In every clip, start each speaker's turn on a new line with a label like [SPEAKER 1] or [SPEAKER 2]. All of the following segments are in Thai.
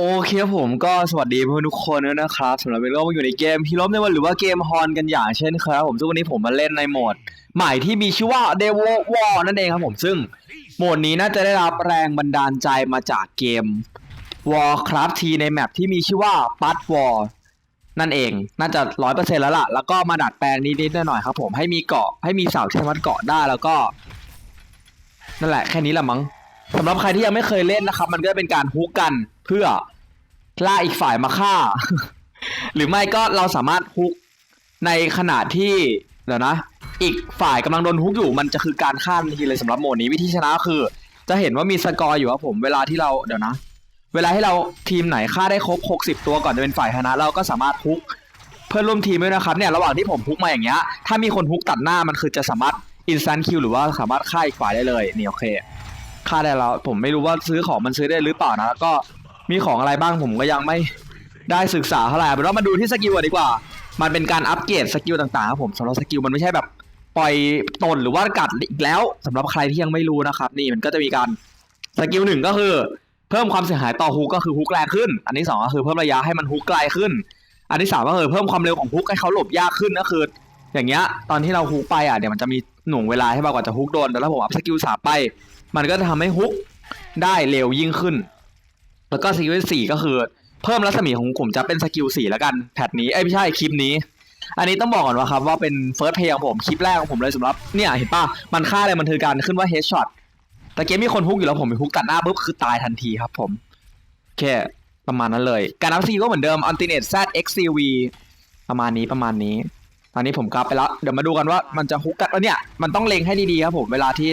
[SPEAKER 1] โอเคครับผมก็สวัสดีเพื่อนทุกคนด้วยนะครับสำหรับเวลามาอยู่ในเกมพีลบในวันหรือว่าเกมฮอนกันอย่างเช่นเคยครับผมซึ่งวันนี้ผมมาเล่นในโหมด ใหม่ที่มีชื่อว่า d e v o War นั่นเองครับผมซึ่งโหมดนี้น่าจะได้รับแรงบันดาลใจมาจากเกม Warcraft ทีในแมปที่มีชื่อว่า p a t War นั่นเอง น่าจะร้อยเปอร์เซ็นต์แล้วล่ะ แล้วก็มาดัดแปลงนิดๆหน่อยๆครับผมให้มีเกาะให้มีเสาที่สามารถเกาะได้แล้วก็ นั่นแหละแค่นี้แหละมั้งสำหรับใครที่ยังไม่เคยเล่นนะครับ มันก็เป็นการฮุกกันเพื่อ ล่าอีกฝ่ายมาฆ่า หรือไม่ก็เราสามารถฮุกในขณะที่เดี๋ยวนะ อีกฝ่ายกำลังโดนฮุกอยู่มันจะคือการฆ่าทันทีเลยสำหรับโหมดนี้วิธีชนะคือ จะเห็นว่ามีสกอร์อยู่ครับผมเวลาที่เราเดี๋ยวนะ เวลาที่เราทีมไหนฆ่าได้ครบ 60 ตัวก่อนจะเป็นฝ่ายชนะ เราก็สามารถฮุกเพื่อนร่วมทีมด้วยนะครับเนี่ยระหว่างที่ผมฮุกมาอย่างเงี้ยถ้ามีคนฮุกตัดหน้ามันคือจะสามารถอินส a นคิวหรือว่าสามารถฆ่าอีกฝ่ายได้เลยนี่โอเคฆ่าได้แล้วผมไม่รู้ว่าซื้อของมันซื้อได้หรือเปล่านะแล้วก็ มีของอะไรบ้างผมก็ยังไม่ได้ศึกษาเท่าไหร่เอาเป็นว่ามาดูที่สกิลก่อนดีกว่า มันเป็นการอัปเกรดสกิลต่างๆครับผมสำหรับสกิลมันไม่ใช่แบบปล่อยตนหรือว่ากัดอีกแล้วสำหรับใครที่ยังไม่รู้นะครับ นี่มันก็จะมีการสกิลหนึ่งก็คือเพิ่มความเสียหายต่อฮุกก็คือฮุกแรงขึ้น อันที่สองก็คือเพิ่มระยะให้มันฮุกไกลขึ้น อันที่สามก็คือเพิ่มความเร็วของฮุกให้เขาหลบยากขึ้นก็คือ อย่างเงี้ยตอนที่เราฮุกไปอะเดี๋ยวมันจะมีหน่วงเวลาให้มากกว่าจะฮุกโดนแต่ถ้าผมอัพสกิลสามไป มันก็จะทำให้ฮุกได้เร็วยิ่งขึ้น แล้วก็สกิลสี่ก็คือ เพิ่มรัศมีของผมจะเป็นสกิลสี่แล้วกันแพทนี้เอ้ยไม่ใช่คลิปนี้ อันนี้ต้องบอกก่อนว่าครับว่าเป็นเฟิร์สเพย์ของผมคลิปแรกของผมเลยสำหรับเนี่ยเห็นป่ะมันค่าอะไรมันคือการขึ้นว่าเฮดช็อตแต่เกมมีคนฮุกอยู่แล้วผมไปฮุกตัดหน้าปุ๊บคือตายทันทีครับผมโอเคประมาณนั้นเลย การอัพซีก็เหมือนเดิม Alternate Z XCV ประมาณนี้ประมาณนี้ตอนนี้ผมกลับไปแล้วเดี๋ยวมาดูกันว่ามันจะฮุกกันแล้วเนี่ย มันต้องเล็งให้ดีๆครับผมเวลาที่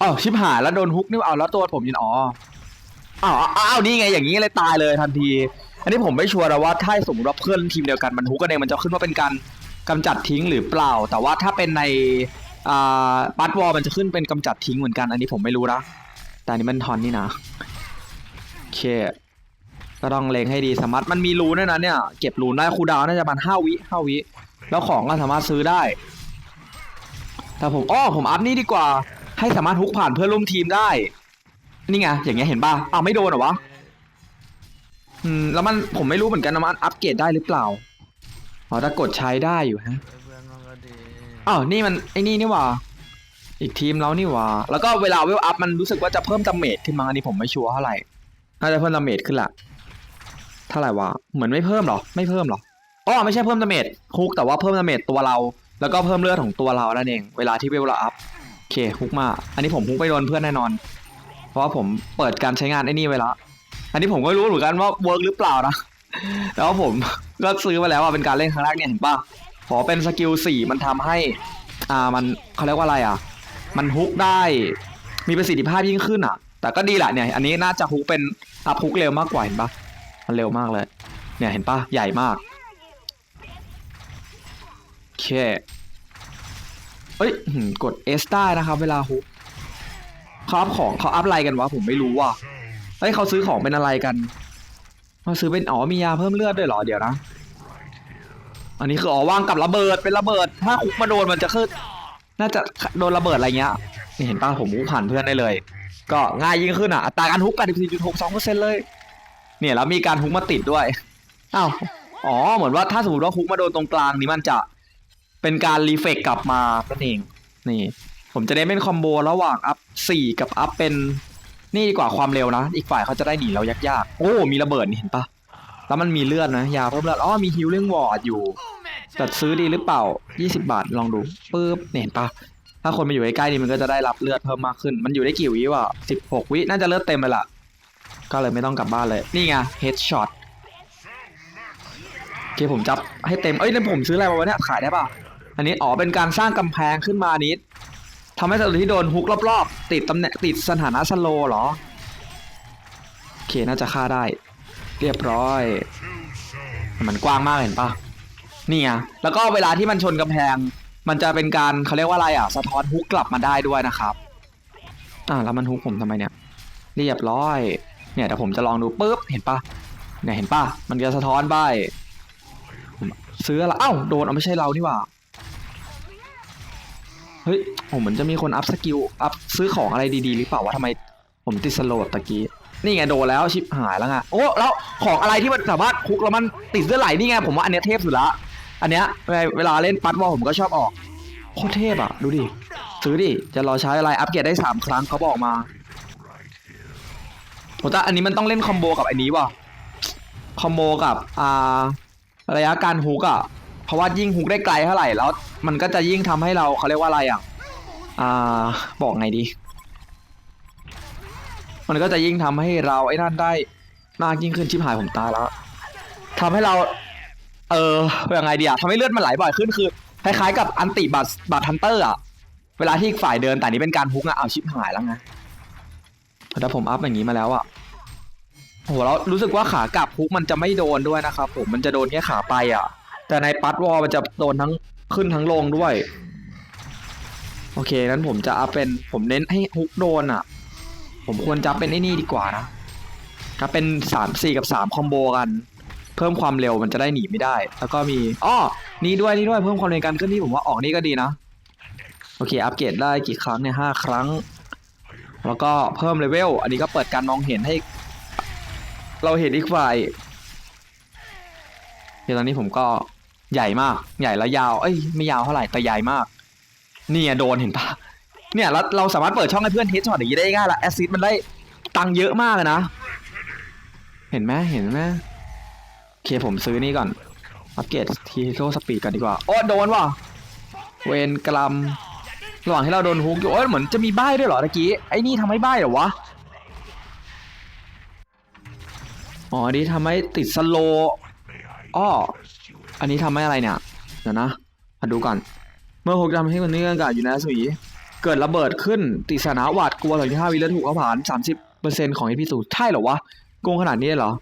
[SPEAKER 1] อ๋อชิบหายแล้วโดนฮุกนี่เอาแล้วตัวผมยินอ๋อ อ้าวอ้าวนี่ไงอย่างนี้เลยตายเลยทันที อันนี้ผมไม่ชัวร์นะว่าถ้าสมมติว่าเพื่อนทีมเดียวกันมันฮุกกันเองมันจะขึ้นว่าเป็นการกำจัดทิ้งหรือเปล่า แต่ว่าถ้าเป็นในอ่าบัตวอลมันจะขึ้นเป็นกำจัดทิ้งเหมือนกัน อันนี้ผมไม่รู้นะแต่นนี้มันทอนนี่นะโอเคก็ต้องเล็งให้ดีสามารถมันมีรูด้วยนะเนี่ยเก็บรูนได้คูดาวน์น่าจะประมาณห้าวิห้าวิแล้วของก็สามารถซื้อได้ แต่ผมอ้อผมอัพนี่ดีกว่า ให้สามารถฮุกผ่านเพื่อนร่วมทีมได้ นี่ไงอย่างเงี้ยเห็นป่ะอ้าวไม่โดนเหรอวะอืมแล้วมันผมไม่รู้เหมือนกันนะมันอัปเกรดได้หรือเปล่าอ๋อถ้ากดใช้ได้อยู่ฮะ
[SPEAKER 2] เพื่อนมันก็ดี
[SPEAKER 1] อ้าวนี่มันไอ้นี่นี่หว่า อีกทีมแล้วนี่หว่า แล้วก็เวลาเวลอัพมันรู้สึกว่าจะเพิ่มดาเมจขึ้นมาอันนี้ผมไม่ชัวร์เท่าไหร่น่าจะเพิ่มดาเมจขึ้นละเท่าไหร่วะเหมือนไม่เพิ่มหรอไม่เพิ่มหรออ๋อไม่ใช่เพิ่มดาเมจคุกแต่ว่าเพิ่มดาเมจตัวเรา แล้วก็เพิ่มเลือดของตัวเรานั่นเองเวลาที่เวลเราอัพโอเคฮุกมา อันนี้ผมฮุกไปโดนเพื่อนแน่นอนเพ ราะว่าผมเปิดการใช้งานไอ้นี่ไว้แล้วอันนี้ผมก็รู้เหมือนกันว่าเวิร์กหรือเปล่านะแต่ว่าผมก็ซื้อมาแล้วว่าเป็นการเล่นครั้งแรกเนี่ยเห็นปะขอเป็นสกิลสี่มันทำให้อ่ามันเขาเรียกว่าอะไรอะ มันฮุกได้มีประสิทธิภาพยิ่งขึ้นอะ แต่ก็ดีแหละเนี่ย อันนี้น่าจะฮุกเป็นอัพฮุกเร็วมากกว่าเห็นปะมันเร็วมากเลย เนี่ยเห็นปะใหญ่มากโอเคเอ้ยหืมกด S ได้นะครับเวลาฮุก เขาอัพของเขาอัพอะไรกันวะผมไม่รู้ว่ะเฮ้ยเขาซื้อของเป็นอะไรกันเขาซื้อเป็นอ๋อมียาเพิ่มเลือดด้วยเหรอเดี๋ยวนะ อันนี้คืออ๋อวางกับระเบิดเป็นระเบิด ถ้าคุกมาโดนมันจะขึ้นน่าจะโดนระเบิดอะไรเงี้ยนี่เห็นป่ะผมฮุกผ่านเพื่อนได้เลย ก็ง่ายยิ่งขึ้นอะอัตราการฮุก84.62%เลย เนี่ยแล้วมีการฮุกมาติดด้วยอ้าวอ๋อเหมือนว่าถ้าสมมติว่าฮุกมาโดนตรงกลางนี้มันจะเป็นการรีเฟกกลับมานั่นเองนี่ ผมจะได้เป็นคอมโบระหว่างอัพ4กับอัพเป็นนี่ดีกว่าความเร็วนะ อีกฝ่ายเขาจะได้หนีเรายากๆ โอ้ มีระเบิดนี่เห็นปะแล้วมันมีเลือดนะ ยาเพิ่มเลือด อ๋อ มีฮิลลิ่งวอร์ดอยู่จัดซื้อดีหรือเปล่า 20 บาท ลองดูปึ๊บเนี่ยเห็นปะถ้าคนมาอยู่ใกล้ๆนี่มันก็จะได้รับเลือดเพิ่มมากขึ้น มันอยู่ได้กี่วิวะ16 วิน่าจะเลือดเต็มไปละ ก็เลยไม่ต้องกลับบ้านเลย นี่ไงเฮดช็อตโอเคผมจับให้เต็ม เอ้ยแล้วผมซื้ออะไรมาวะเนี่ย ขายได้ป่ะอันนี้ อ๋อ เป็นการสร้างกำแพงขึ้นมานิด ทำให้ศัตรูที่โดนฮุกรอบๆ ติดตำแหน่งติดสถานะสโลเหรอ โอเคน่าจะฆ่าได้ เรียบร้อย มันกว้างมากเห็นปะนี่ไงแล้วก็เวลาที่มันชนกำแพง มันจะเป็นการเขาเรียกว่าอะไรอะ สะท้อนฮุกกลับมาได้ด้วยนะครับ อ่าแล้วมันฮุกผมทำไมเนี่ย เรียบร้อย เนี่ยเดี๋ยวผมจะลองดูปุ๊บเห็นปะเนี่ยเห็นปะมันจะสะท้อนไปซื้ออะไรเอ้าโดนเอาไม่ใช่เรานี่หว่า ฮ้ยผมเหมือนจะมีคนอัพสกิลอัพซื้อของอะไรดีๆ หรือเปล่าวะทำไมผมติดสโลดตะกี้ นี่ไงโดนแล้วชิปหายแล้วไงโอ้แล้วของอะไรที่มันสามารถคุกแล้วมันติดเสื้อไหลนี่ไงผมว่าอันเนี้ยเทพสุดละอันเนี้ยเวลาเล่นปัดวอลผมก็ชอบออกโคตรเทพอะดูดิซื้อดิจะรอใช้อะไรอัปเกรดได้สามครั้งเขาบอกมาผมว่าอันนี้มันต้องเล่นคอมโบกับอันนี้ว่ะคอมโบกับอ่าระยะการฮุกอะเพราะว่ายิ่งฮุกได้ไกลเท่าไหร่แล้ว มันก็จะยิ่งทำให้เราเขาเรียกว่าอะไรอะอ่าบอกไงดี มันก็จะยิ่งทำให้เราไอ้นั่นได้มากยิ่งขึ้นชิบหายผมตายแล้วทำให้เรา เออยังไงดีอะทำให้เลือดมันไหลบ่อยขึ้นคือคล้ายๆกับอันติบัตบัตฮันเตอร์อะเวลาที่ฝ่ายเดินแต่นี้เป็นการฮุกอะเอาชิบหายแล้วไงแต่ถ้าผมอัพอย่างนี้มาแล้วอะโหแล้วรู้สึกว่าขากลับฮุกมันจะไม่โดนด้วยนะครับผมมันจะโดนแค่ขาไปอะ แต่ในปัดวอลมันจะโดนทั้ง ขึ้นทั้งลงด้วย โอเคนั้นผมจะอัพเป็นผมเน้นให้ฮุกโดนอะผมควรจะเป็นไอ้นี่ดีกว่านะถ้าเป็นสามสี่กับสามคอมโบกัน เพิ่มความเร็วมันจะได้หนีไม่ได้ แล้วก็มีอ้อนี่ด้วยนี่ด้วยเพิ่มความเร็วการเคลื่อนที่ผมว่าออกนี่ก็ดีนะโอเค อัปเกรดได้กี่ครั้งเนี่ยห้าครั้ง แล้วก็เพิ่มเลเวล อันนี้ก็เปิดการมองเห็นให้ เราเห็นอีกฝ่ายเดี๋ยวตอนนี้ผมก็ ใหญ่มาก ใหญ่แล้วยาวเอ้ยไม่ยาวเท่าไหร่แต่ใหญ่มากนี่ไงโดนเห็นปะเนี่ยแล้วเราสามารถเปิดช่องให้เพื่อนเทสช็อตอย่างนี้ได้ง่ายละแอซิดมันได้ตังเยอะมากเลยนะ เห็นไหมเห็นไหมโอเคผมซื้อนี่ก่อนอัปเกรดทีโรสปีดกันดีกว่าโอ้โดนว่ะเวนกลัมระหว่างที่เราโดนฮุกอยู่โอ้ยเหมือนจะมีใบ้ด้วยเหรอตะกี้ไอ้นี่ทำให้ใบ้เหรอวะอ๋อนี้ทำให้ติดสโลอ้อ อันนี้ทำให้อะไรเนี่ย เดี๋ยวนะมาดูก่อน เมื่อฮุกทำให้มันเนื่องกับอยู่ในรัศมีเกิดระเบิดขึ้นติสนาหวาดกลัวหลังที่ห้าวิแล้วถูกเอาผ่านสามสิบเปอร์เซ็นต์ของเอพิสูใช่เหรอวะโกงขนาดนี้เลยเหรอ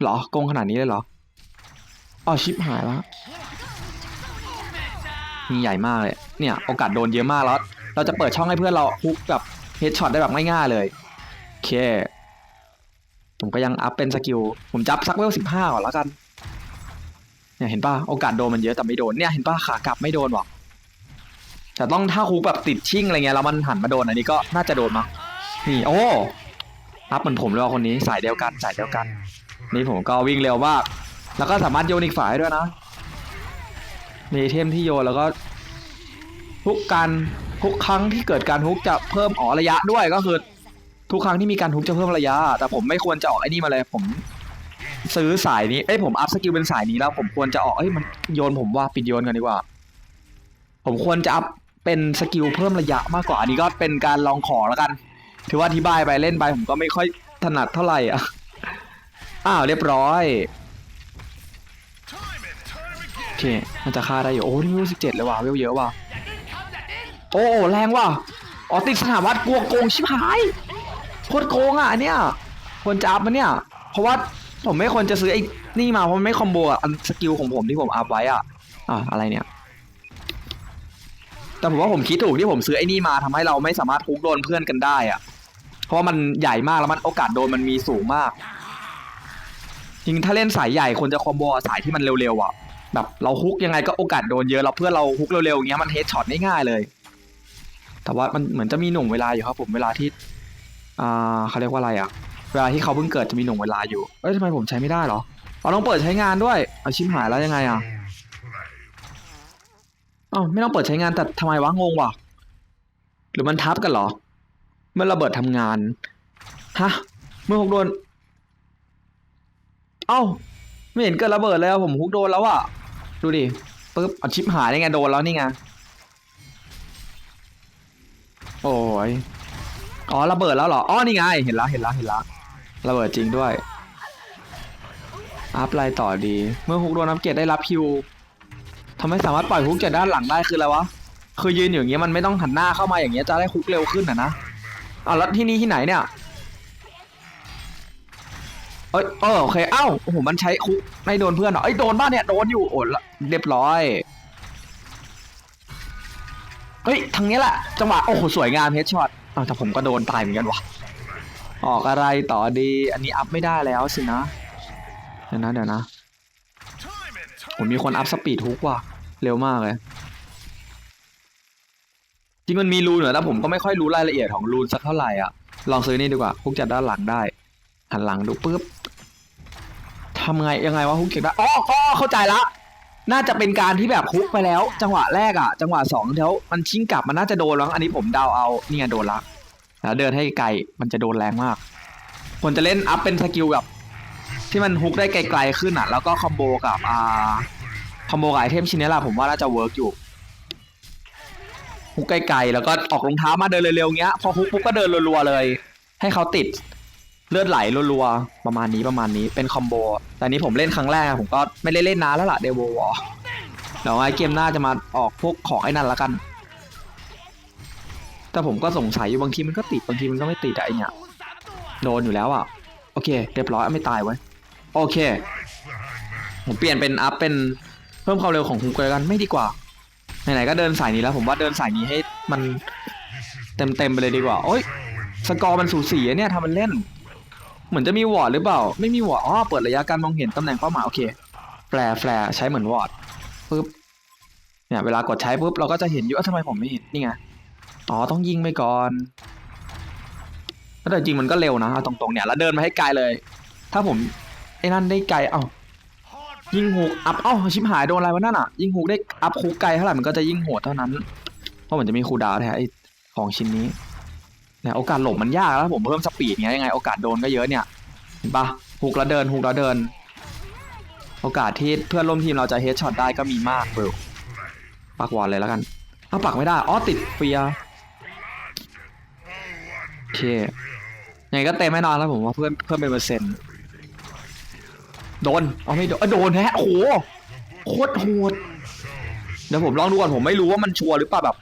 [SPEAKER 1] เหรอโกงขนาดนี้เลยเหรออ๋อชิปหายแล้วนี่ใหญ่มากเลย เนี่ย โอกาสโดนเยอะมากแล้ว เราจะเปิดช่องให้เพื่อนเราฮุกกับเฮดช็อตได้แบบง่ายๆเลยโอเค ผมก็ยังอัพเป็นสกิล ผมจับสักเวลสิบห้าก่อนแล้วกัน เนี่ยเห็นป่ะโอกาสโดนมันเยอะแต่ไม่โดนเนี่ยเห็นป่ะขากลับไม่โดนว่ะแต่ต้องถ้าคูแบบติดชิ่งอะไรเงี้ยแล้วมันหันมาโดนอันนี้ก็น่าจะโดนมั้งนี่โอ้อัพเหมือนผมเลยว่ะคนนี้สายเดียวกันสายเดียวกัน นี่ผมก็วิ่งเร็วมากแล้วก็สามารถโยนอีกฝ่ายด้วยนะมีเทมที่โยนแล้วก็ทุกการทุกครั้งที่เกิดการฮุกจะเพิ่มอ๋อระยะด้วยก็คือทุกครั้งที่มีการฮุกจะเพิ่มระยะ แต่ผมไม่ควรจะออกไอ้นี่มาเลยผม ซื้อสายนี้ เอ้ยผมอัพสกิลเป็นสายนี้แล้วผมควรจะออกเอ้ยมันโยนผมว่าปิดโยนกันดีกว่า ผมควรจะอัพเป็นสกิลเพิ่มระยะมากกว่าอันนี้ก็เป็นการลองขอแล้วกัน ถือว่าอธิบายไปเล่นไปผมก็ไม่ค่อยถนัดเท่าไหร่อะ อ้าวเรียบร้อยโอเคมันจะฆ่าได้อยู่โอ้นี่เวสิบเจ็ดเลยว่ะเวลเยอะว่ะโอ้แรงว่ะอ๋อติดสนามวัดกลัวโกงชิบหายโคตรโกงอะอันเนี้ยควรจะอัพมันเนี่ย เพราะว่า ผมไม่ควรจะซื้อไอ้นี่มาเพราะมันไม่คอมโบอะอันสกิลของผมที่ผมอัพไว้อะอ่าอะไรเนี่ย แต่ผมว่าผมคิดถูกที่ผมซื้อไอ้นี่มาทำให้เราไม่สามารถฮุกโดนเพื่อนกันได้อะ เพราะมันใหญ่มากแล้วมันโอกาสโดนมันมีสูงมากจริงถ้าเล่นสายใหญ่ควรจะคอมโบสายที่มันเร็วๆอะแบบเราฮุกยังไงก็โอกาสโดนเยอะเราเพื่อเราฮุกเร็วๆอย่างเงี้ยมันเฮดช็อตง่ายๆเลย แต่ว่ามันเหมือนจะมีหน่วงเวลาอยู่ครับผมเวลาที่อ่าเขาเรียกว่าอะไรอะ เวลาที่เขาเพิ่งเกิดจะมีหน่วงเวลาอยู่ เอ้ยทำไมผมใช้ไม่ได้เหรอเราต้องเปิดใช้งานด้วย เอาชิมหายแล้วยังไงอะอ้าไม่ต้องเปิดใช้งานแต่ทำไมวะงงวะหรือมันทับกันเหรอ เมื่อระเบิดทำงาน ฮะ เมื่อฮุกโดน เอ้า ไม่เห็นเกิดระเบิดเลยอะผมฮุกโดนแล้วอะดูดิปึ๊บเอาชิปหายได้ไงโดนแล้วนี่ไง โอ้ย อ๋อระเบิดแล้วเหรอ อ๋อนี่ไง เห็นแล้วเห็นแล้วเห็นแล้ว ระเบิดจริงด้วย อัพไลน์ต่อดี เมื่อฮุกโดนอัพเกรดได้รับฮิวทำให้สามารถปล่อยฮุกจากด้านหลังได้คืออะไรวะ คือยืนอยู่อย่างเงี้ยมันไม่ต้องหันหน้าเข้ามาอย่างเงี้ยจะได้ฮุกเร็วขึ้นอะนะอะแล้วที่นี่ที่ไหนเนี่ยเอ้ยเออโอเค เอ้าโอ้โหมันใช้ฮุกไม่โดนเพื่อนเหรอเอ้ยโดนบ้านเนี่ย โดนอยู่ โอ้ละเรียบร้อย เฮ้ย ทางนี้แหละ จังหวะ โอ้โห สวยงามเฮดช็อตอ้าวแต่ผมก็โดนตายเหมือนกันวะ ออกอะไรต่อดี อันนี้อัพไม่ได้แล้วสินะ เดี๋ยวนะเดี๋ยวนะผมมีคนอัพสปีดฮุกว่ะ เร็วมากเลยจริงมันมีรูนเหรอแต่ผมก็ไม่ค่อยรู้รายละเอียดของรูนสักเท่าไหร่อะ ลองซื้อนี่ดีกว่าฮุกจากด้านหลังได้หันหลังดูปุ๊บทำไงยังไงวะฮุกจากด้านอ๋ออ๋อเข้าใจละน่าจะเป็นการที่แบบฮุกไปแล้ว จังหวะแรกอะ จังหวะสองแล้วมันชิงกลับมันน่าจะโดนแล้วอันนี้ผมเดาเอาเนี่ยโดนละ แล้วเดินให้ไกลมันจะโดนแรงมากควรจะเล่นอัพเป็นสกิลแบบที่มันฮุกได้ไกลๆขึ้นอะ แล้วก็คอมโบกับอ่าคอมโบกับไอเทมชิ้นนี้แหละผมว่าน่าจะเวิร์กอยู่ฮุกไกลๆแล้วก็ออกรองเท้ามาเดินเร็วๆเงี้ยพอฮุกปุ๊บก็เดินรัวๆเลย ให้เขาติดเลือดไหลรัวๆประมาณนี้ประมาณนี้เป็นคอมโบแต่อันนี้ผมเล่นครั้งแรกผมก็ไม่ได้เล่นนานแล้วล่ะเดววอเดี๋ยวไอเกมหน้าจะมาออกพวกของไอ้นั่นละกัน แต่ผมก็สงสัยอยู่บางทีมันก็ติดบางทีมันก็ไม่ติดอะไอเนี่ยโดนอยู่แล้วอะโอเคเรียบร้อยไม่ตายไว้โอเค ผมเปลี่ยนเป็นอัพเป็นเพิ่มความเร็วของฮุกเลยกันไม่ดีกว่าไหนๆก็เดินสายนี้แล้ว ผมว่าเดินสายนี้ให้มันเต็มๆไปเลยดีกว่าโอ้ยสกอร์มันสูสีเนี่ยทำมันเล่น เหมือนจะมีวอร์ดหรือเปล่า ไม่มีวอร์ดอ๋อเปิดระยะการมองเห็นตำแหน่งเป้าหมายโอเคแฟร์แฟร์ใช้เหมือนวอร์ดปุ๊บเนี่ยเวลากดใช้ปุ๊บเราก็จะเห็นอยู่ว่าทำไมผมไม่เห็นนี่ไง อ๋อต้องยิงไปก่อนแล้วแต่จริงมันก็เร็วนะตรงๆเนี่ยแล้วเดินมาให้ไกลเลย ถ้าผมไอ้นั่นได้ไกลเอ้ายิงหูกอัพเอ้าชิบหายโดนอะไรวะนั่นอะยิงหูกได้อัพคูไกลเท่าไหร่มันก็จะยิงโหดเท่านั้น เพราะมันจะมีคูดาวแท้ไอ้ของชิ้นนี้เนี่ยโอกาสหลบมันยากแล้วผมเพิ่มสปีดเงี้ยยังไงโอกาสโดนก็เยอะเนี่ยเห็นปะฮุกแล้วเดินฮุกแล้วเดิน โอกาสที่เพื่อนร่วมทีมเราจะเฮดช็อตได้ก็มีมากเบลปักวอลเลยแล้วกันเอาปักไม่ได้อ๋อติดเฟียร์ คยังไงก็เต็มแน่นอนแล้วผมว่าเพื่อนเพื่อนเป็นเปอร์เซ็นต์โดนเอาไม่โดนเอ้ยโดนแฮะโอ้โหโคตรโหดเดี๋ยวผมลองดูก่อนผมไม่รู้ว่ามันชัวร์หรือเปล่าแบบ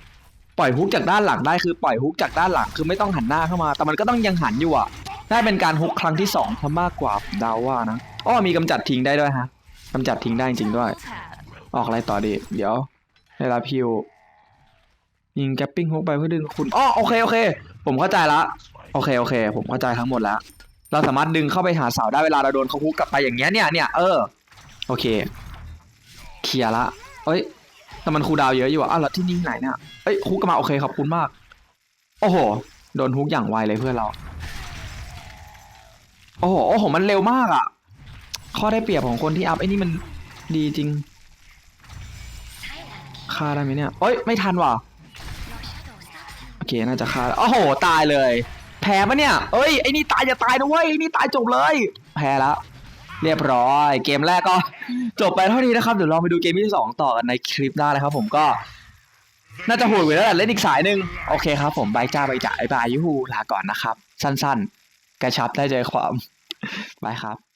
[SPEAKER 1] ปล่อยฮุกจากด้านหลังได้คือปล่อยฮุกจากด้านหลังคือไม่ต้องหันหน้าเข้ามา แต่มันก็ต้องยังหันอยู่อะน่าเป็นการฮุกครั้งที่สองซะมากกว่าดาว่านะอ้อมีกำจัดทิ้งได้ด้วยฮะกำจัดทิ้งได้จริงด้วย ออกอะไรต่อดี เดี๋ยวเวลาพิวยิงแกปปิ้งฮุกไปเพื่อดึงคุณอ๋อโอเคโอเค ผมเข้าใจละ โอเคโอเค ผมเข้าใจทั้งหมดแล้ว เราสามารถดึงเข้าไปหาเสาได้เวลาเราโดนเขาฮุกกลับไปอย่างเงี้ยเนี่ยเนี่ยเออโอเคเคลียร์ละเอ้ยแต่มันคูดาวเยอะอยู่อะอ้าวแล้วที่นี่ไหนเนี่ยเอ้ยฮุกกลับมาโอเคขอบคุณมาก โอ้โห โดนฮุกอย่างไวเลยเพื่อนเรา โอ้โหโอ้โหมันเร็วมากอะ ข้อได้เปรียบของคนที่อัพไอ้นี่มันดีจริงฆ่าได้ไหมเนี่ยเอ้ยไม่ทันว่ะโอเคน่าจะฆ่าโอ้โห ตายเลย พ้ปะเนี่ย เอ้ยไอ้นี่ตายอย่าตายนะเว้ยไอ้นี่ตายจบเลย แพ้แล้ว เรียบร้อย เกมแรกก็จบไปเท่านี้นะครับ เดี๋ยวลองไปดูเกมที่สองต่อกันในคลิปหน้าเลยครับผมก็ น่าจะโหดไปแล้วแหละเล่นอีกสายหนึ่งโอเคครับ ผมบายจ้าบายจ่ายบายยูฮูลาก่อนนะครับ สั้นๆ กระชับได้ใจความบายครับ